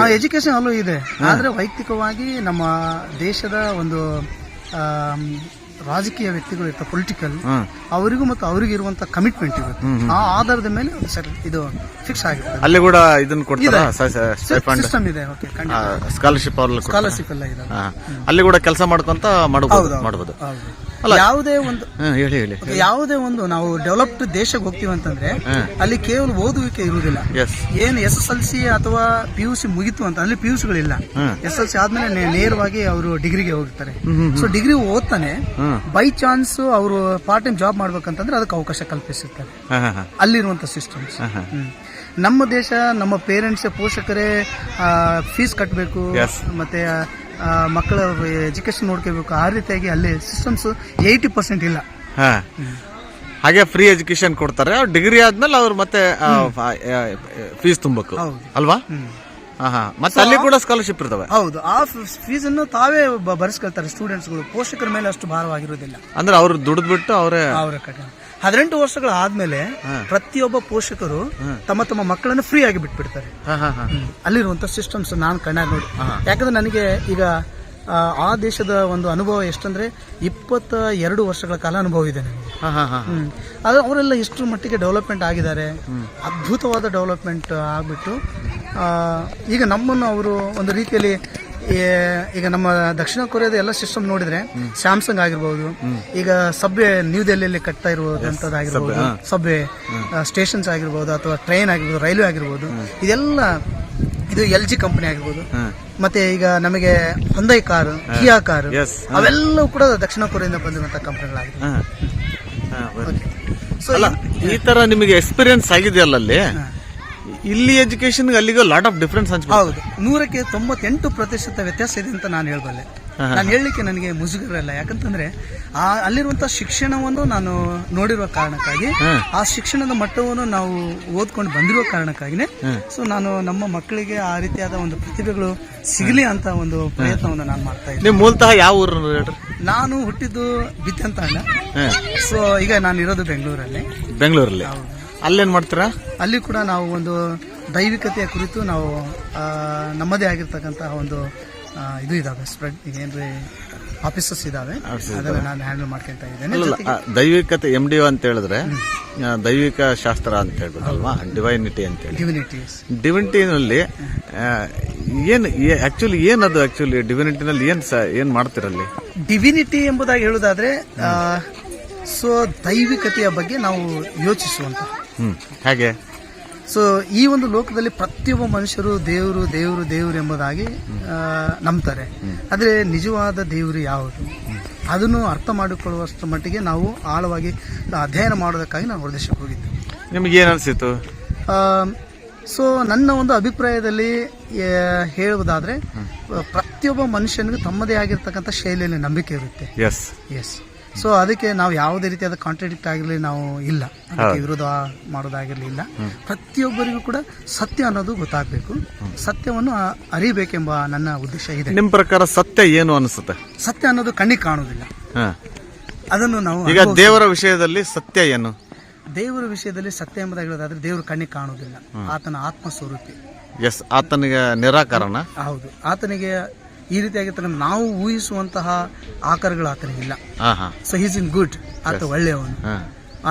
Speaker 2: ಆ ಎಜುಕೇಶನ್ ಅಲ್ಲೂ ಇದೆ. ಆದ್ರೆ ವೈಯಕ್ತಿಕವಾಗಿ ನಮ್ಮ ದೇಶದ ಒಂದು ಆಮ್, ರಾಜಕೀಯ ವ್ಯಕ್ತಿಗಳು ಇರ್ತಾರೆ ಪೊಲಿಟಿಕಲ್ ಅವರಿಗೂ ಮತ್ತು ಅವರಿಗೆ ಇರುವಂತ ಕಮಿಟ್ಮೆಂಟ್ ಇರುತ್ತೆ. ಆ ಆಧಾರದ ಮೇಲೆ ಒಂದು ಇದು ಫಿಕ್ಸ್ ಆಗಿರುತ್ತೆ.
Speaker 1: ಅಲ್ಲಿ ಕೂಡ ಇದನ್ನ ಕೊಡ್ತಾರ?
Speaker 2: ಸಿಸ್ಟಮ್ ಇದೆ ಓಕೆ
Speaker 1: ಸ್ಕಾಲರ್ಶಿಪ್
Speaker 2: ಸ್ಕಾಲರ್ಶಿಪ್ ಎಲ್ಲ ಇದೆ.
Speaker 1: ಅಲ್ಲಿ ಕೂಡ ಕೆಲಸ ಮಾಡ್ಕೊಂತ ಮಾಡಬಹುದು ಮಾಡಬಹುದು.
Speaker 2: ಯಾವುದೇ ಒಂದು
Speaker 1: ಹೇಳಿ ಹೇಳಿ.
Speaker 2: ಯಾವುದೇ ಒಂದು ನಾವು ಡೆವಲಪ್ಡ್ ದೇಶಕ್ಕೆ ಹೋಗ್ತೀವಿ ಅಂತಂದ್ರೆ ಅಲ್ಲಿ ಕೇವಲ ಓದುವಿಕೆ ಇರುವುದಿಲ್ಲ. ಏನು ಎಸ್ ಎಸ್ ಎಲ್ ಸಿ ಅಥವಾ ಪಿ ಯು ಸಿ ಮುಗಿತು ಅಂತ ಅಲ್ಲಿ ಪಿ ಯು ಸಿಗಳಿಲ್ಲ ಎಸ್ ಎಲ್ ಸಿ ಆದ್ಮೇಲೆ ನೇರವಾಗಿ ಅವರು ಡಿಗ್ರಿಗೆ ಹೋಗ್ತಾರೆ. ಸೊ ಡಿಗ್ರಿ ಓದ್ತಾನೆ ಬೈ ಚಾನ್ಸ್ ಅವರು ಪಾರ್ಟ್ ಟೈಮ್ ಜಾಬ್ ಮಾಡ್ಬೇಕಂತಂದ್ರೆ ಅದಕ್ಕೆ ಅವಕಾಶ
Speaker 1: ಕಲ್ಪಿಸುತ್ತಾರೆ
Speaker 2: ಅಲ್ಲಿರುವಂತ ಸಿಸ್ಟಮ್ಸ್ ನಮ್ಮ ದೇಶ ನಮ್ಮ ಪೇರೆಂಟ್ಸ್ ಪೋಷಕರೇ ಫೀಸ್ ಕಟ್ಟಬೇಕು ಮತ್ತೆ ಮಕ್ಕಳ ಎಜುಕೇಶನ್ ನೋಡ್ಕೋಬೇಕು. ಆ ರೀತಿಯಾಗಿ ಅಲ್ಲಿ ಸಿಸ್ಟಮ್ಸ್ ಏಯ್ಟಿ ಪರ್ಸೆಂಟ್ ಇಲ್ಲ.
Speaker 1: ಹಾಂ. ಹಾಗೆ ಫ್ರೀ ಎಜುಕೇಶನ್ ಕೊಡ್ತಾರೆ. ಡಿಗ್ರಿ ಆದ್ಮೇಲೆ ಅವ್ರು ಮತ್ತೆ ಫೀಸ್ ತುಂಬಬೇಕು.
Speaker 2: ಹೌದು.
Speaker 1: ಅಲ್ವಾ? ಹಾ ಹಾ ಮತ್ತೆ ಅಲ್ಲಿ ಕೂಡ ಸ್ಕಾಲರ್ಶಿಪ್ ಇರ್ತವೆ.
Speaker 2: ಹೌದು. ಆ ಫೀಸ್ ಅನ್ನು ತಾವೇ ಭರಿಸ್ಕೊಳ್ತಾರೆ ಸ್ಟೂಡೆಂಟ್ಸ್ಗಳು ಪೋಷಕರ ಮೇಲೆ ಅಷ್ಟು ಭಾರವಾಗಿರೋದಿಲ್ಲ
Speaker 1: ಅಂದ್ರೆ ಅವ್ರು ದುಡ್ದು ಬಿಟ್ಟು ಅವರೇ
Speaker 2: ಅವರ ಕಡೆ. ಹದಿನೆಂಟು ವರ್ಷಗಳ ಆದ್ಮೇಲೆ ಪ್ರತಿಯೊಬ್ಬ ಪೋಷಕರು ತಮ್ಮ ತಮ್ಮ ಮಕ್ಕಳನ್ನು ಫ್ರೀ ಆಗಿ ಬಿಟ್ಬಿಡ್ತಾರೆ.
Speaker 1: ಹಾ ಹಾ ಹಾ.
Speaker 2: ಅಲ್ಲಿರುವಂತ ಸಿಸ್ಟಮ್ಸ್ ನಾನು ಕಣ್ಣಾಗ ನೋಡಿ. ಯಾಕಂದ್ರೆ ನನಗೆ ಈಗ ಆ, ದೇಶದ ಒಂದು ಅನುಭವ ಎಷ್ಟಂದ್ರೆ ಇಪ್ಪತ್ತ ಎರಡು ವರ್ಷಗಳ ಕಾಲ ಅನುಭವ ಇದೆ ನನಗೆ.
Speaker 1: ಹಾ ಹಾ ಹಾ.
Speaker 2: ಹ್ಮ್. ಅದು ಅವರೆಲ್ಲ ಎಷ್ಟು ಮಟ್ಟಿಗೆ ಡೆವಲಪ್ಮೆಂಟ್ ಆಗಿದ್ದಾರೆ. ಅದ್ಭುತವಾದ ಡೆವಲಪ್ಮೆಂಟ್ ಆಗ್ಬಿಟ್ಟು ಈಗ ನಮ್ಮನ್ನು ಅವರು ಒಂದು ರೀತಿಯಲ್ಲಿ ಈಗ ನಮ್ಮ ದಕ್ಷಿಣ ಕೊರಿಯಾದ ಎಲ್ಲ ಸಿಸ್ಟಮ್ ನೋಡಿದ್ರೆ ಸ್ಯಾಮ್ಸಂಗ್ ಆಗಿರ್ಬೋದು. ಈಗ ಸಬ್ವೆ ನ್ಯೂ ದೆಹಲಿಯಲ್ಲಿ ಕಟ್ತಾ ಇರುವಂತದ್ದಾಗಿರ್ಬೋದು ಸಬ್ವೆ ಸ್ಟೇಷನ್ಸ್ ಆಗಿರ್ಬೋದು ಅಥವಾ ಟ್ರೈನ್ ಆಗಿರ್ಬೋದು ರೈಲ್ವೆ ಆಗಿರ್ಬೋದು. ಇದೆಲ್ಲ ಇದು ಎಲ್ ಜಿ ಕಂಪನಿ ಆಗಿರ್ಬೋದು. ಮತ್ತೆ ಈಗ ನಮಗೆ ಹೊಂದೈ ಕಾರು ಕಿಯಾ ಕಾರು. ಅವೆಲ್ಲವೂ ಕೂಡ ದಕ್ಷಿಣ ಕೊರಿಯಾದಿಂದ ಬಂದಿರುವಂತಹ ಕಂಪನಿಗಳಾಗಿದೆ. ಸೊ
Speaker 1: ಅಲ್ಲ ಈ ತರ ನಿಮಗೆ ಎಕ್ಸ್ಪೀರಿಯನ್ಸ್ ಆಗಿದೆಯಲ್ಲ ಅಲ್ಲಿ? ಇಲ್ಲಿ ಎಜುಕೇಶನ್ ಅಲ್ಲಿಗೂ ಲಾಟ್ ಆಫ್ ಡಿಫ್ರೆನ್ಸ್
Speaker 2: ಹೌದು. ನೂರಕ್ಕೆ ತೊಂಬತ್ತೆಂಟು ಪ್ರತಿಶತ ವ್ಯತ್ಯಾಸ ಇದೆ ಅಂತ ನಾನು ಹೇಳ್ಬಲ್ಲೆ. ನಾನು ಹೇಳಲಿಕ್ಕೆ ನನಗೆ ಮುಜುಗರಲ್ಲ. ಯಾಕಂತಂದ್ರೆ ಆ ಅಲ್ಲಿರುವಂತಹ ಶಿಕ್ಷಣವನ್ನು ನಾನು ನೋಡಿರುವ ಕಾರಣಕ್ಕಾಗಿ ಆ ಶಿಕ್ಷಣದ ಮಟ್ಟವನ್ನು ನಾವು ಓದ್ಕೊಂಡು ಬಂದಿರುವ ಕಾರಣಕ್ಕಾಗಿನೇ ಸೊ ನಾನು ನಮ್ಮ ಮಕ್ಕಳಿಗೆ ಆ ರೀತಿಯಾದ ಒಂದು ಪ್ರತಿಭೆಗಳು ಸಿಗಲಿ ಅಂತ ಒಂದು ಪ್ರಯತ್ನವನ್ನು ನಾನು ಮಾಡ್ತಾ ಇದ್ದೀನಿ.
Speaker 1: ಮೂಲತಃ ಯಾವ ಊರು
Speaker 2: ನಾನು ಹುಟ್ಟಿದ್ದು ಬಿದ್ದಂತ
Speaker 1: ಅಣ್ಣ
Speaker 2: ಸೊ ಈಗ ನಾನು ಇರೋದು ಬೆಂಗಳೂರಲ್ಲಿ.
Speaker 1: ಬೆಂಗಳೂರಲ್ಲಿ. ಅಲ್ಲೇನ್ ಮಾಡ್ತೀರಾ?
Speaker 2: ಅಲ್ಲಿ ಕೂಡ ನಾವು ಒಂದು ದೈವಿಕತೆಯ ಕುರಿತು ನಾವು ನಮ್ಮದೇ ಆಗಿರ್ತಕ್ಕಂತಹ ಒಂದು ಇದು ಇದಾವೆ. ಸ್ಪ್ರೆಡ್ ಈಗ ಏನ್ರಿ ಆಫೀಸಸ್ ಇದಾವೆ. ಅದನ್ನ ನಾನು ಹ್ಯಾಂಡಲ್ ಮಾಡ್ಕೊಂತ ಇದ್ದೇನೆ.
Speaker 1: ದೈವಿಕತೆ ಎಂ ಡಿ ಅಂತ ಹೇಳಿದ್ರೆ ದೈವಿಕ ಶಾಸ್ತ್ರ ಅಂತ ಹೇಳ್ಬೋದಲ್ವಾ? ಡಿವೈನಿಟಿ ಅಂತ ಹೇಳಿ.
Speaker 2: ಡಿವಿನಿಟಿ
Speaker 1: ಡಿವಿನಿಟಿನಲ್ಲಿ ಏನು ಆಕ್ಚುಲಿ ಏನದು ಆಕ್ಚುಲಿ ಡಿವಿನಿಟಿನಲ್ಲಿ ಏನು ಏನು ಏನ್ ಮಾಡ್ತಿರಲ್ಲಿ?
Speaker 2: ಡಿವಿನಿಟಿ ಎಂಬುದಾಗಿ ಹೇಳುವುದಾದ್ರೆ ಸೊ ದೈವಿಕತೆಯ ಬಗ್ಗೆ ನಾವು ಯೋಚಿಸುವಂತ
Speaker 1: ಹೇಗೆ.
Speaker 2: ಸೊ ಈ ಒಂದು ಲೋಕದಲ್ಲಿ ಪ್ರತಿಯೊಬ್ಬ ಮನುಷ್ಯರು ದೇವರು ದೇವರು ದೇವರು ಎಂಬುದಾಗಿ ನಂಬ್ತಾರೆ. ಆದರೆ ನಿಜವಾದ ದೇವರು ಯಾವುದು? ಅದನ್ನು ಅರ್ಥ ಮಾಡಿಕೊಳ್ಳುವಷ್ಟು ಮಟ್ಟಿಗೆ ನಾವು ಆಳವಾಗಿ ಅಧ್ಯಯನ ಮಾಡೋದಕ್ಕಾಗಿ ನಾನು ಹೊರದೇಶಕ್ಕೆ ಹೋಗಿದ್ದೆ.
Speaker 1: ನಿಮಗೆ ಏನು ಅನ್ಸಿತ್ತು?
Speaker 2: ಸೊ ನನ್ನ ಒಂದು ಅಭಿಪ್ರಾಯದಲ್ಲಿ ಹೇಳುವುದಾದರೆ ಹೇಳುವುದಾದ್ರೆ ಪ್ರತಿಯೊಬ್ಬ ಮನುಷ್ಯನಿಗೂ ತಮ್ಮದೇ ಆಗಿರ್ತಕ್ಕಂಥ ಶೈಲಿಯಲ್ಲಿ ನಂಬಿಕೆ ಇರುತ್ತೆ.
Speaker 1: ಎಸ್
Speaker 2: ಎಸ್ ಸೊ ಅದಕ್ಕೆ ನಾವು ಯಾವುದೇ ರೀತಿಯಾದ ಕಾಂಟ್ರಡಿಕ್ಟ್ ಆಗಿರಲಿ ನಾವು ಇಲ್ಲ. ಅದಕ್ಕೆ ವಿರೋಧ ಮಾಡೋದಾಗಿರಲಿ ಇಲ್ಲ ಪ್ರತಿಯೊಬ್ಬರಿಗೂ ಕೂಡ ಸತ್ಯ ಅನ್ನೋದು ಗೊತ್ತಾಗಬೇಕು. ಸತ್ಯವನ್ನು ಅರಿಬೇಕೆಂಬ ನನ್ನ ಉದ್ದೇಶ ಇದೆ.
Speaker 1: ನಿಮ್ಮ ಪ್ರಕಾರ ಸತ್ಯ ಏನು ಅನಿಸುತ್ತೆ?
Speaker 2: ಸತ್ಯ ಅನ್ನೋದು ಕಣ್ಣಿಗೆ ಕಾಣುವುದಿಲ್ಲ. ಅದನ್ನು ನಾವು
Speaker 1: ಈಗ ದೇವರ ವಿಷಯದಲ್ಲಿ ಸತ್ಯ ಏನು?
Speaker 2: ದೇವರ ವಿಷಯದಲ್ಲಿ ಸತ್ಯ ಎಂಬುದಾಗಿ ಹೇಳೋದಾದ್ರೆ ದೇವರು ಕಣ್ಣಿಗೆ ಕಾಣುವುದಿಲ್ಲ. ಆತನ ಆತ್ಮ ಸ್ವರೂಪಿ
Speaker 1: ಎಸ್ ಆತನಿಗೆ ನಿರಾಕರಣ.
Speaker 2: ಹೌದು. ಆತನಿಗೆ ಈ ರೀತಿಯಾಗಿರ್ತಕ್ಕಂಥ ನಾವು ಊಹಿಸುವಂತಹ ಆಕಾರಗಳು ಆತನಿಗಿಲ್ಲ ಸೊ ಈಸ್ ಇನ್ ಗುಡ್ ಆತ ಒಳ್ಳೆಯವನು.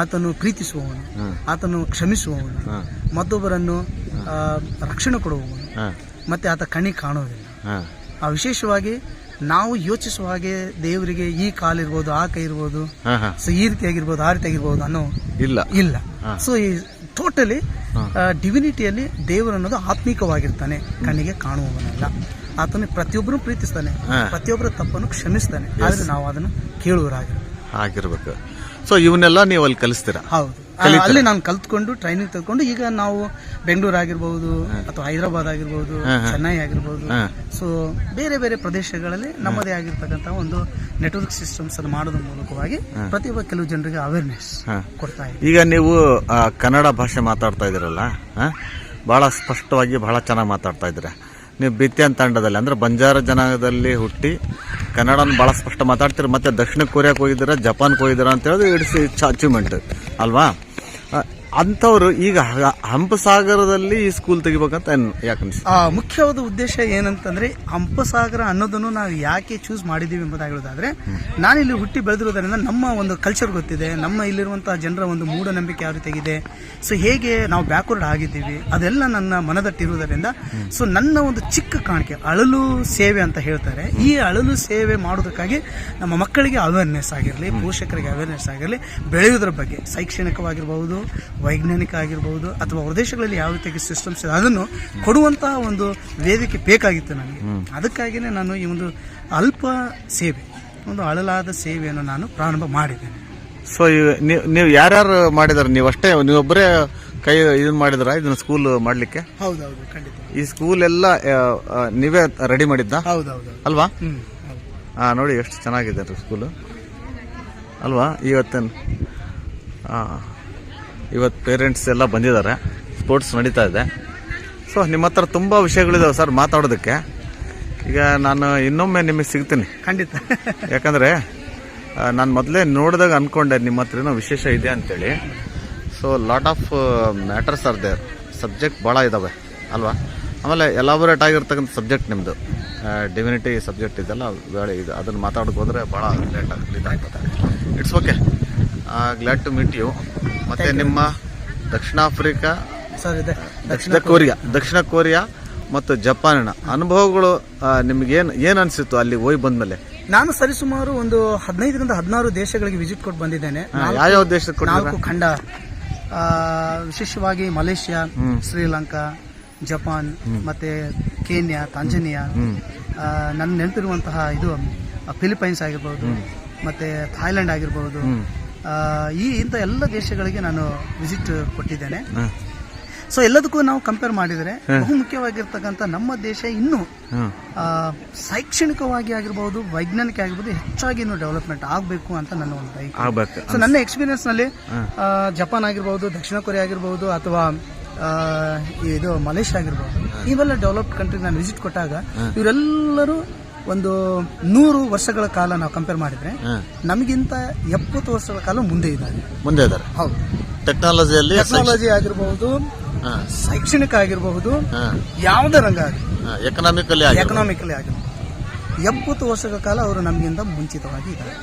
Speaker 2: ಆತನು ಪ್ರೀತಿಸುವವನು. ಆತನು ಕ್ಷಮಿಸುವವನು. ಮತ್ತೊಬ್ಬರನ್ನು ರಕ್ಷಣೆ ಕೊಡುವವನು. ಮತ್ತೆ ಆತ ಕಣಿ
Speaker 1: ಕಾಣೋದಿಲ್ಲ
Speaker 2: ಆ ವಿಶೇಷವಾಗಿ ನಾವು ಯೋಚಿಸುವ ಹಾಗೆ ದೇವರಿಗೆ ಈ ಕಾಲಿರ್ಬೋದು ಆ ಕೈ ಇರ್ಬೋದು. ಸೊ ಈ ರೀತಿಯಾಗಿರ್ಬೋದು ಆ ರೀತಿ ಆಗಿರ್ಬೋದು ಅನ್ನೋ
Speaker 1: ಇಲ್ಲ.
Speaker 2: ಇಲ್ಲ. ಸೊ ಈ ಟೋಟಲಿ ಡಿವಿನಿಟಿಯಲ್ಲಿ ದೇವರು ಅನ್ನೋದು ಆತ್ಮಿಕವಾಗಿರ್ತಾನೆ ಕಣ್ಣಿಗೆ ಕಾಣುವವನಲ್ಲ. ಆತನು ಪ್ರತಿಯೊಬ್ಬರು ಪ್ರೀತಿಸ್ತಾನೆ ಪ್ರತಿಯೊಬ್ಬರ ತಪ್ಪನ್ನು ಕ್ಷಮಿಸ್ತಾನೆ. ಆದ್ರೆ ನಾವು ಅದನ್ನು ಕೇಳುವರಾಗಿರ್ಬೇಕು
Speaker 1: ಆಗಿರ್ಬೇಕು. ಸೊ ಇವನ್ನೆಲ್ಲ ನೀವು ಅಲ್ಲಿ ಕಲಿಸ್ತೀರಾ?
Speaker 2: ಹೌದು. ಅಲ್ಲಿ ನಾನು ಕಲ್ತ್ಕೊಂಡು ಟ್ರೈನಿಂಗ್ ತಗೊಂಡು ಈಗ ನಾವು ಬೆಂಗಳೂರು ಆಗಿರ್ಬೋದು ಅಥವಾ ಹೈದರಾಬಾದ್ ಆಗಿರ್ಬೋದು ಚೆನ್ನೈ ಆಗಿರ್ಬೋದು. ಸೊ ಬೇರೆ ಬೇರೆ ಪ್ರದೇಶಗಳಲ್ಲಿ ನಮ್ಮದೇ ಆಗಿರ್ತಕ್ಕಂಥ ಒಂದು ನೆಟ್ವರ್ಕ್ ಸಿಸ್ಟಮ್ಸ್ ಅನ್ನು ಮಾಡೋದ್ರ ಮೂಲಕವಾಗಿ ಪ್ರತಿಯೊಬ್ಬ ಕೆಲವು ಜನರಿಗೆ ಅವೇರ್ನೆಸ್ ಕೊಡ್ತಾ ಇದ್ದೀವಿ.
Speaker 1: ಈಗ ನೀವು ಕನ್ನಡ ಭಾಷೆ ಮಾತಾಡ್ತಾ ಇದ್ದೀರಲ್ಲ ಬಹಳ ಸ್ಪಷ್ಟವಾಗಿ ಬಹಳ ಚೆನ್ನಾಗಿ ಮಾತಾಡ್ತಾ ಇದ್ದೀರಾ. ನೀವು ಬಿತ್ತಿಯನ್ ತಂಡದಲ್ಲಿ, ಅಂದ್ರೆ ಬಂಜಾರ ಜನಾಂಗದಲ್ಲಿ ಹುಟ್ಟಿ ಕನ್ನಡನ ಭಾಳ ಸ್ಪಷ್ಟ ಮಾತಾಡ್ತೀರಿ, ಮತ್ತೆ ದಕ್ಷಿಣ ಕೊರಿಯಾಕ್ಕೆ ಹೋಗಿದ್ದೀರಾ ಜಪಾನ್ಗೆ ಹೋಗಿದ್ದೀರಾ ಅಂತ ಹೇಳಿದ್ರೆ, ಇಟ್ಸ್ ಇಟ್ಸ್ ಅಚೀವ್ಮೆಂಟ್ ಅಲ್ವಾ? ಅಂಥವ್ರು ಈಗ ಹಂಪಸಾಗರದಲ್ಲಿ ಈ ಸ್ಕೂಲ್ ತೆಗಿಬೇಕಂತ
Speaker 2: ಯಾಕನ್ಸ್ ಮುಖ್ಯವಾದ ಉದ್ದೇಶ ಏನಂತಂದ್ರೆ ಹಂಪಸಾಗರ ಅನ್ನೋದನ್ನು ನಾವು ಯಾಕೆ ಚೂಸ್ ಮಾಡಿದೀವಿ ಎಂಬುದಾಗಿ ಹೇಳೋದಾದ್ರೆ ಇಲ್ಲಿ ಹುಟ್ಟಿ ಬೆಳೆದಿರೋದ್ರಿಂದ ನಮ್ಮ ಒಂದು ಕಲ್ಚರ್ ಗೊತ್ತಿದೆ, ನಮ್ಮ ಇಲ್ಲಿರುವಂತಹ ಜನರ ಒಂದು ಮೂಢನಂಬಿಕೆ ಯಾವ ರೀತಿಯಾಗಿದೆ ಸೊ ಹೇಗೆ ನಾವು ಬ್ಯಾಕ್ವರ್ಡ್ ಆಗಿದ್ದೀವಿ, ಅದೆಲ್ಲ ನನ್ನ ಮನದಟ್ಟಿರುವುದರಿಂದ ಸೊ ನನ್ನ ಒಂದು ಚಿಕ್ಕ ಕಾಣಿಕೆ, ಅಳಲು ಸೇವೆ ಅಂತ ಹೇಳ್ತಾರೆ. ಈ ಅಳಲು ಸೇವೆ ಮಾಡೋದಕ್ಕಾಗಿ ನಮ್ಮ ಮಕ್ಕಳಿಗೆ ಅವೇರ್ನೆಸ್ ಆಗಿರಲಿ, ಪೋಷಕರಿಗೆ ಅವೇರ್ನೆಸ್ ಆಗಿರಲಿ ಬೆಳೆಯೋದ್ರ ಬಗ್ಗೆ, ಶೈಕ್ಷಣಿಕವಾಗಿರ್ಬಹುದು ವೈಜ್ಞಾನಿಕ ಆಗಿರ್ಬಹುದು ಅಥವಾ ಪ್ರದೇಶಗಳಲ್ಲಿ ಯಾವ ರೀತಿಯಾಗಿ ಸಿಸ್ಟಮ್ಸ್ ಇದೆ ಅದನ್ನು ಕೊಡುವಂತಹ ಒಂದು ವೇದಿಕೆ ಬೇಕಾಗಿತ್ತು ನನಗೆ. ಅದಕ್ಕಾಗಿಯೇ ನಾನು ಈ ಒಂದು ಅಲ್ಪ ಸೇವೆ ಒಂದು ಅಳಲಾದ ಸೇವೆಯನ್ನು ನಾನು ಪ್ರಾರಂಭ ಮಾಡಿದ್ದೇನೆ
Speaker 1: ಸೊ ನೀವು ಯಾರ್ಯಾರು ಮಾಡಿದಾರೆ? ನೀವು ಅಷ್ಟೇ ನೀವೊಬ್ಬರೇ ಕೈ ಇದನ್ನ ಮಾಡಿದ್ರ? ಇದನ್ನ ಸ್ಕೂಲ್ ಮಾಡ್ಲಿಕ್ಕೆ?
Speaker 2: ಹೌದೌದು ಖಂಡಿತ.
Speaker 1: ಈ ಸ್ಕೂಲ್ ಎಲ್ಲ ನೀವೇ ರೆಡಿ ಮಾಡಿದ್ದ?
Speaker 2: ಹೌದೌದು.
Speaker 1: ಅಲ್ವಾ? ಹಾಂ ನೋಡಿ ಎಷ್ಟು ಚೆನ್ನಾಗಿದೆ ಸ್ಕೂಲು ಅಲ್ವಾ? ಇವತ್ತಿನ ಇವತ್ತು ಪೇರೆಂಟ್ಸ್ ಎಲ್ಲ ಬಂದಿದ್ದಾರೆ. ಸ್ಪೋರ್ಟ್ಸ್ ನಡೀತಾ ಇದೆ. ಸೊ ನಿಮ್ಮ ಹತ್ರ ತುಂಬ ವಿಷಯಗಳಿದಾವೆ ಸರ್ ಮಾತಾಡೋದಕ್ಕೆ. ಈಗ ನಾನು ಇನ್ನೊಮ್ಮೆ ನಿಮಗೆ ಸಿಗ್ತೀನಿ.
Speaker 2: ಖಂಡಿತ.
Speaker 1: ಯಾಕಂದರೆ ನಾನು ಮೊದಲೇ ನೋಡಿದಾಗ ಅಂದ್ಕೊಂಡೆ ನಿಮ್ಮ ಹತ್ರ ಏನೋ ವಿಶೇಷ ಇದೆ ಅಂತೇಳಿ. So lot of matters are there subject ಭಾಳ ಇದ್ದಾವೆ ಅಲ್ವಾ? ಆಮೇಲೆ ಎಲಾಬೊರೇಟ್ ಆಗಿರ್ತಕ್ಕಂಥ ಸಬ್ಜೆಕ್ಟ್ ನಿಮ್ಮದು ಡಿವಿನಿಟಿ ಸಬ್ಜೆಕ್ಟ್ ಇದೆಲ್ಲ ಬೇಳೆ ಇದು ಅದನ್ನು ಮಾತಾಡೋಕೆ ಹೋದರೆ ಭಾಳ ಲೇಟ್ ಆಗ್ತದೆ it's okay glad to meet you ಮತ್ತೆ ನಿಮ್ಮ ದಕ್ಷಿಣ ಆಫ್ರಿಕಾ
Speaker 2: ಸರ್ ಇದೆ
Speaker 1: ದಕ್ಷಿಣ ಕೊರಿಯಾ ದಕ್ಷಿಣ ಕೊರಿಯಾ ಮತ್ತು ಜಪಾನಿನ ಅನುಭವಗಳು ನಿಮಗೇನು ಏನು ಅನಿಸಿತ್ತು ಅಲ್ಲಿ ಹೋಗಿ ಬಂದಮೇಲೆ?
Speaker 2: ನಾನು ಸರಿಸುಮಾರು ಒಂದು ಹದಿನೈದರಿಂದ ಹದಿನಾರು ದೇಶಗಳಿಗೆ ವಿಸಿಟ್ ಕೊಟ್ಟು ಬಂದಿದ್ದೇನೆ.
Speaker 1: ಯಾವ ದೇಶಕ್ಕೆ
Speaker 2: ನಾಲ್ಕು ಖಂಡ. ವಿಶೇಷವಾಗಿ ಮಲೇಷ್ಯಾ ಶ್ರೀಲಂಕಾ ಜಪಾನ್ ಮತ್ತೆ ಕೇನ್ಯಾ ತಾಂಜನಿಯಾ ನನ್ನ ನೆನಪಿರುವಂತಹ ಇದು ಫಿಲಿಪೈನ್ಸ್ ಆಗಿರ್ಬೋದು ಮತ್ತೆ ಥಾಯ್ಲೆಂಡ್ ಆಗಿರ್ಬೋದು ಈ ಇಂಥ ಎಲ್ಲ ದೇಶಗಳಿಗೆ ನಾನು ವಿಸಿಟ್ ಕೊಟ್ಟಿದ್ದೇನೆ. ಸೊ ಎಲ್ಲದಕ್ಕೂ ನಾವು ಕಂಪೇರ್ ಮಾಡಿದರೆ ಬಹು ಮುಖ್ಯವಾಗಿರ್ತಕ್ಕಂಥ ನಮ್ಮ ದೇಶ ಇನ್ನೂ ಶೈಕ್ಷಣಿಕವಾಗಿ ಆಗಿರ್ಬೋದು ವೈಜ್ಞಾನಿಕ ಆಗಿರ್ಬೋದು ಹೆಚ್ಚಾಗಿ ಇನ್ನು ಡೆವಲಪ್ಮೆಂಟ್ ಆಗಬೇಕು ಅಂತ ನನ್ನ ಒಂದು ಬಯಕೆ.
Speaker 1: ಆಗ್ಬೇಕು.
Speaker 2: ಸೊ ನನ್ನ ಎಕ್ಸ್ಪೀರಿಯನ್ಸ್ನಲ್ಲಿ ಜಪಾನ್ ಆಗಿರ್ಬೋದು ದಕ್ಷಿಣ ಕೊರಿಯಾ ಆಗಿರ್ಬೋದು ಅಥವಾ ಇದು ಮಲೇಷ್ಯಾ ಆಗಿರ್ಬೋದು ಇವೆಲ್ಲ ಡೆವಲಪ್ಡ್ ಕಂಟ್ರಿ ನಾನು ವಿಸಿಟ್ ಕೊಟ್ಟಾಗ ಇವರೆಲ್ಲರೂ ಒಂದು ನೂರು ವರ್ಷಗಳ ಕಾಲ ನಾವು ಕಂಪೇರ್ ಮಾಡಿದ್ರೆ ನಮಗಿಂತ ಎಪ್ಪತ್ತು ವರ್ಷಗಳ ಕಾಲ ಮುಂದೆ ಇದ್ದಾರೆ
Speaker 1: ಮುಂದೆ ಇದ್ದಾರೆ.
Speaker 2: ಹೌದು.
Speaker 1: ಟೆಕ್ನಾಲಜಿಯಲ್ಲಿ
Speaker 2: ಟೆಕ್ನಾಲಜಿ ಆಗಿರಬಹುದು ಶೈಕ್ಷಣಿಕ ಆಗಿರಬಹುದು ಯಾವುದೇ ರಂಗ ಆಗಲಿ.
Speaker 1: ಎಕನಾಮಿಕಲಿ
Speaker 2: ಎಕನಾಮಿಕಲಿ ಆಗಿರಬಹುದು ಎಪ್ಪತ್ತು ವರ್ಷಗಳ ಕಾಲ ಅವರು ನಮಗಿಂತ ಮುಂಚಿತವಾಗಿ ಇದ್ದಾರೆ.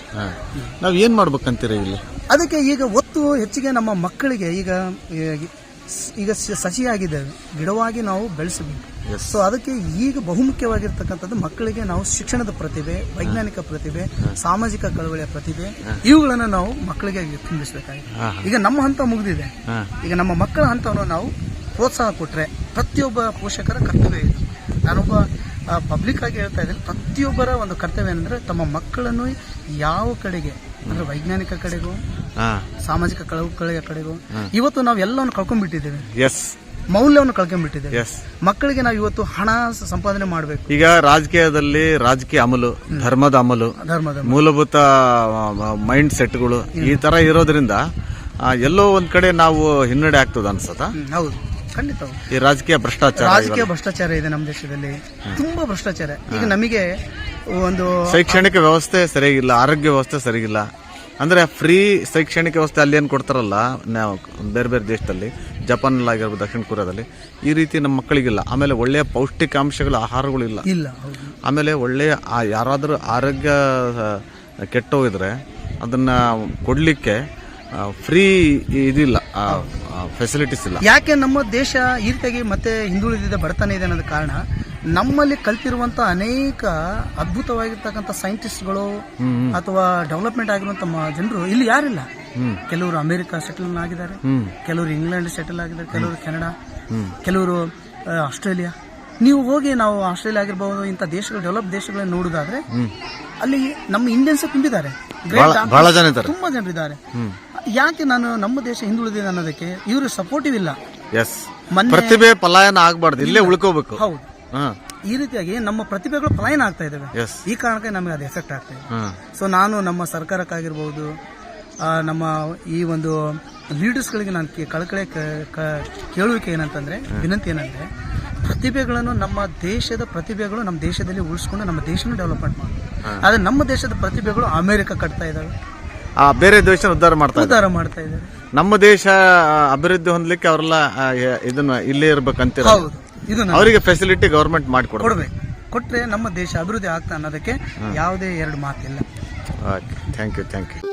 Speaker 1: ನಾವು ಏನು ಮಾಡ್ಬೇಕಂತೀರಿ ಇಲ್ಲಿ?
Speaker 2: ಅದಕ್ಕೆ ಈಗ ಒತ್ತು ಹೆಚ್ಚಿಗೆ ನಮ್ಮ ಮಕ್ಕಳಿಗೆ ಈಗ ಈಗ- ಸಸಿಯಾಗಿದ್ದೇವೆ ಗಿಡವಾಗಿ ನಾವು ಬೆಳೆಸಬೇಕು. ಸೊ ಅದಕ್ಕೆ ಈಗ ಬಹುಮುಖ್ಯವಾಗಿರ್ತಕ್ಕಂಥದ್ದು ಮಕ್ಕಳಿಗೆ ನಾವು ಶಿಕ್ಷಣದ ಪ್ರತಿಭೆ ವೈಜ್ಞಾನಿಕ ಪ್ರತಿಭೆ ಸಾಮಾಜಿಕ ಕಳವಳಿಯ ಪ್ರತಿಭೆ ಇವುಗಳನ್ನು ನಾವು ಮಕ್ಕಳಿಗೆ ತುಂಬಿಸಬೇಕಾಗಿದೆ. ಈಗ ನಮ್ಮ ಹಂತ ಮುಗಿದಿದೆ. ಈಗ ನಮ್ಮ ಮಕ್ಕಳ ಹಂತವನ್ನು ನಾವು ಪ್ರೋತ್ಸಾಹ ಕೊಟ್ಟರೆ ಪ್ರತಿಯೊಬ್ಬ ಪೋಷಕರ ಕರ್ತವ್ಯ ಇದೆ. ನಾನೊಬ್ಬ ಪಬ್ಲಿಕ್ ಆಗಿ ಹೇಳ್ತಾ ಇದ್ದೀನಿ ಪ್ರತಿಯೊಬ್ಬರ ಒಂದು ಕರ್ತವ್ಯ ಏನಂದ್ರೆ ತಮ್ಮ ಮಕ್ಕಳನ್ನು ಯಾವ ಕಡೆಗೆ ಅಂದ್ರೆ ವೈಜ್ಞಾನಿಕ ಕಡೆಗೂ ಸಾಮಾಜಿಕ ಕಳವಳಿಯ ಕಡೆಗೂ ಇವತ್ತು ನಾವು ಎಲ್ಲವನ್ನು ಕಳ್ಕೊಂಡ್ಬಿಟ್ಟಿದ್ದೇವೆ.
Speaker 1: ಎಸ್
Speaker 2: ಮೌಲ್ಯವನ್ನು ಕಳ್ಕೊಂಡ್ಬಿಟ್ಟಿದ್ದೇವೆ
Speaker 1: ಎಸ್
Speaker 2: ಮಕ್ಕಳಿಗೆ ನಾವು ಇವತ್ತು ಹಣ ಸಂಪಾದನೆ ಮಾಡಬೇಕು.
Speaker 1: ಈಗ ರಾಜಕೀಯದಲ್ಲಿ ರಾಜಕೀಯ ಅಮಲು ಧರ್ಮದ ಅಮಲು
Speaker 2: ಧರ್ಮದ
Speaker 1: ಮೂಲಭೂತ ಮೈಂಡ್ ಸೆಟ್ಗಳು ಈ ತರ ಇರೋದ್ರಿಂದ ಆ, ಎಲ್ಲೋ ಒಂದ್ ಕಡೆ ನಾವು ಹಿನ್ನಡೆ ಆಗ್ತದ ಅನ್ಸತ್ತ?
Speaker 2: ಹ್ಮ್, ಹೌದು. ಖಂಡಿತ ಹೌದು.
Speaker 1: ಈ ರಾಜಕೀಯ ಭ್ರಷ್ಟಾಚಾರ
Speaker 2: ರಾಜಕೀಯ ಭ್ರಷ್ಟಾಚಾರ ಇದೆ ನಮ್ಮ ದೇಶದಲ್ಲಿ. ತುಂಬಾ ಭ್ರಷ್ಟಾಚಾರ. ಈಗ ನಮಗೆ ಒಂದು
Speaker 1: ಶೈಕ್ಷಣಿಕ ವ್ಯವಸ್ಥೆ ಸರಿಯಾಗಿಲ್ಲ ಆರೋಗ್ಯ ವ್ಯವಸ್ಥೆ ಸರಿಯಿಲ್ಲ ಅಂದ್ರೆ ಫ್ರೀ ಶೈಕ್ಷಣಿಕ ವ್ಯವಸ್ಥೆ ಅಲ್ಲಿ ಏನ್ ಕೊಡ್ತಾರಲ್ಲ ನಾವು ಬೇರೆ ಬೇರೆ ದೇಶದಲ್ಲಿ ಜಪಾನ್ ಆಗಿರ್ಬೋದು ದಕ್ಷಿಣ ಕೊರಿಯಾದಲ್ಲಿ ಈ ರೀತಿ ನಮ್ಮ ಮಕ್ಕಳಿಗಿಲ್ಲ. ಆಮೇಲೆ ಒಳ್ಳೆಯ ಪೌಷ್ಟಿಕಾಂಶಗಳ ಆಹಾರಗಳಿಲ್ಲ
Speaker 2: ಇಲ್ಲ.
Speaker 1: ಆಮೇಲೆ ಒಳ್ಳೆಯ ಆ- ಯಾರಾದರೂ ಆರೋಗ್ಯ ಕೆಟ್ಟೋಗಿದ್ರೆ ಅದನ್ನು ಕೊಡಲಿಕ್ಕೆ ಫ್ರೀ ಇದಿಲ್ಲ ಫೆಸಿಲಿಟೀಸ್ ಇಲ್ಲ.
Speaker 2: ಯಾಕೆ ನಮ್ಮ ದೇಶ ಈ ರೀತಿಯಾಗಿ ಮತ್ತೆ ಹಿಂದುಳಿದಿದೆ ಬಡತನ ಇದೆ ಅನ್ನೋದ ಕಾರಣ ನಮ್ಮಲ್ಲಿ ಕಲ್ತಿರುವಂತ ಅನೇಕ ಅದ್ಭುತವಾಗಿರ್ತಕ್ಕಂಥ ಸೈಂಟಿಸ್ಟ್ಗಳು ಅಥವಾ ಡೆವಲಪ್ಮೆಂಟ್ ಆಗಿರುವಂತ ಜನರು ಇಲ್ಲಿ ಯಾರಿಲ್ಲ. ಕೆಲವರು ಅಮೆರಿಕ ಸೆಟಲ್ ಆಗಿದ್ದಾರೆ. ಕೆಲವರು ಇಂಗ್ಲೆಂಡ್ ಸೆಟಲ್ ಆಗಿದ್ದಾರೆ. ಕೆಲವರು ಕೆನಡಾ. ಕೆಲವರು ಆಸ್ಟ್ರೇಲಿಯಾ. ನೀವು ಹೋಗಿ ನಾವು ಆಸ್ಟ್ರೇಲಿಯಾ ಆಗಿರ್ಬೋದು ಇಂಥ ದೇಶಗಳು ಡೆವಲಪ್ ದೇಶಗಳನ್ನ ನೋಡುದಾದ್ರೆ ಅಲ್ಲಿ ನಮ್ಮ ಇಂಡಿಯನ್ಸ್ ತುಂಬಿದ್ದಾರೆ. ತುಂಬಾ ಜನರಿದ್ದಾರೆ ಯಾಕೆ ನಾನು ನಮ್ಮ ದೇಶ ಹಿಂದುಳಿದಿದೆ ಅನ್ನೋದಕ್ಕೆ ಇವರು ಸಪೋರ್ಟಿವ್ ಇಲ್ಲ.
Speaker 1: ಪ್ರತಿಭೆ ಪಲಾಯನ ಆಗಬಾರ್ದು. ಇಲ್ಲೇ ಉಳ್ಕೋಬೇಕು.
Speaker 2: ಹೌದು. ಈ ರೀತಿಯಾಗಿ ನಮ್ಮ ಪ್ರತಿಭೆಗಳು ಪಲಾಯನ ಆಗ್ತಾ
Speaker 1: ಇದಾವೆ
Speaker 2: ಈ ಕಾರಣಕ್ಕೆ ನಮಗೆ ಅದು ಎಫೆಕ್ಟ್ ಆಗ್ತಾ ಇದೆ. ಸೊ ನಾನು ನಮ್ಮ ಸರ್ಕಾರಕ್ಕಾಗಿರ್ಬಹುದು ನಮ್ಮ ಈ ಒಂದು ಲೀಡರ್ಸ್ಗಳಿಗೆ ನಾನು ಕಳಕಳೆ ಕೇಳುವಿಕೆ ಏನಂತಂದ್ರೆ ವಿನಂತಿ ಏನಂದ್ರೆ ಪ್ರತಿಭೆಗಳನ್ನು ನಮ್ಮ ದೇಶದ ಪ್ರತಿಭೆಗಳು ನಮ್ಮ ದೇಶದಲ್ಲಿ ಉಳಿಸ್ಕೊಂಡು ನಮ್ಮ ದೇಶನ ಡೆವಲಪ್ಮೆಂಟ್ ಮಾಡಿ. ಆದ್ರೆ ನಮ್ಮ ದೇಶದ ಪ್ರತಿಭೆಗಳು ಅಮೆರಿಕ ಕಟ್ತಾ ಇದ್ದಾವೆ
Speaker 1: ಆ ಬೇರೆ ದೇಶ ಉದ್ಧಾರ ಮಾಡ್ತಾ
Speaker 2: ಉದ್ಧಾರ ಮಾಡ್ತಾ ಇದ್ದಾರೆ
Speaker 1: ನಮ್ಮ ದೇಶ ಅಭಿವೃದ್ಧಿ ಹೊಂದಲಿಕ್ಕೆ ಅವರೆಲ್ಲ ಇದನ್ನ ಇಲ್ಲೇ ಇರ್ಬೇಕಂತ
Speaker 2: ಹೌದು. ಇದು
Speaker 1: ಅವರಿಗೆ ಫೆಸಿಲಿಟಿ ಗವರ್ಮೆಂಟ್ ಮಾಡಿಕೊಡ್ಬೇಕು.
Speaker 2: ಕೊಡ್ಬೇಕು. ಕೊಟ್ರೆ ನಮ್ಮ ದೇಶ ಅಭಿವೃದ್ಧಿ ಆಗ್ತಾ ಅನ್ನೋದಕ್ಕೆ ಯಾವುದೇ ಎರಡು ಮಾತಿಲ್ಲ.
Speaker 1: Okay. Thank you thank you